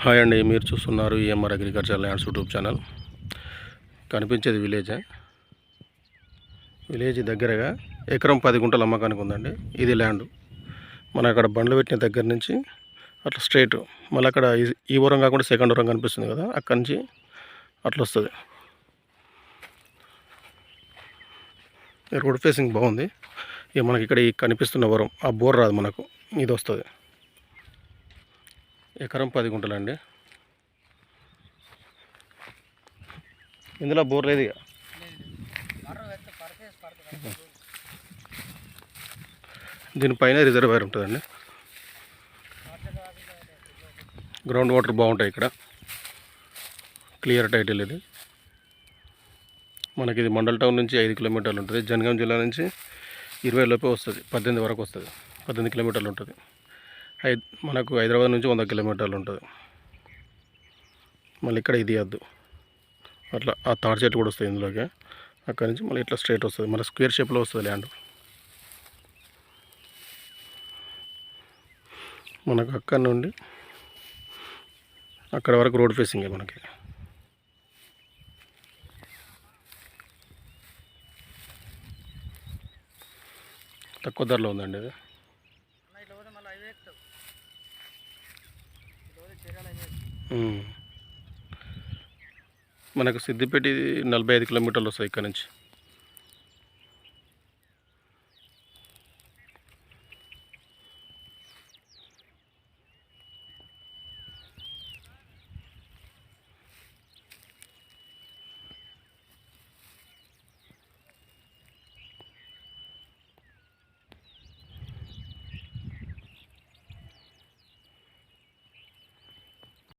Hi అండి మీరు చూస్తున్నారు EMR agriculture lands YouTube channel. కనిపించేది విలేజే? విలేజ్ దగ్గరగా ఎకరం పది గుంటల అమ్మకానికి ఉందండి ఇది ల్యాండ్. మన అక్కడ బండ్లు పెట్టిన దగ్గర నుంచి అట్లా స్ట్రైట్ మళ్ళీ అక్కడ ఈ- ఈ ఊరం కాకుండా సెకండ్ ఊరం కనిపిస్తుంది కదా అక్కడి నుంచి అట్లా వస్తుంది. రోడ్ ఫేసింగ్ బాగుంది. ఇక మనకి ఇక్కడ కనిపిస్తున్న వరం ఆ బోర్ రాదు మనకు ఇది వస్తుంది. ఎకరం పది గుంటలండి. ఇందులో బోర్ లేదు ఇక. దీనిపైన రిజర్వాయర్ ఉంటుందండి. గ్రౌండ్ వాటర్ బాగుంటాయి ఇక్కడ. క్లియర్ టైటిల్ ఇది. మనకి ఇది మండల్ టౌన్ నుంచి ఐదు కిలోమీటర్లు ఉంటుంది. జనగాం జిల్లా నుంచి ఇరవై లోపే వస్తుంది. పద్దెనిమిది వరకు వస్తుంది. పద్దెనిమిది కిలోమీటర్లు ఉంటుంది. మనకు హైదరాబాద్ నుంచి వంద కిలోమీటర్లు ఉంటుంది. మళ్ళీ ఇక్కడ ఇది వద్దు. అట్లా ఆ తాడు చెట్టు కూడా వస్తుంది ఇందులోకి. అక్కడ నుంచి మళ్ళీ ఇట్లా స్ట్రైట్ వస్తుంది. మన స్క్వేర్ షేప్లో వస్తుంది ల్యాండ్. మనకు అక్కడ నుండి అక్కడ వరకు రోడ్ ఫేసింగ్ మనకి. తక్కువ ధరలో ఉందండి ఇది. మనకు సిద్దిపేట నలభై ఐదు కిలోమీటర్లు వస్తాయి ఇక్కడ నుంచి.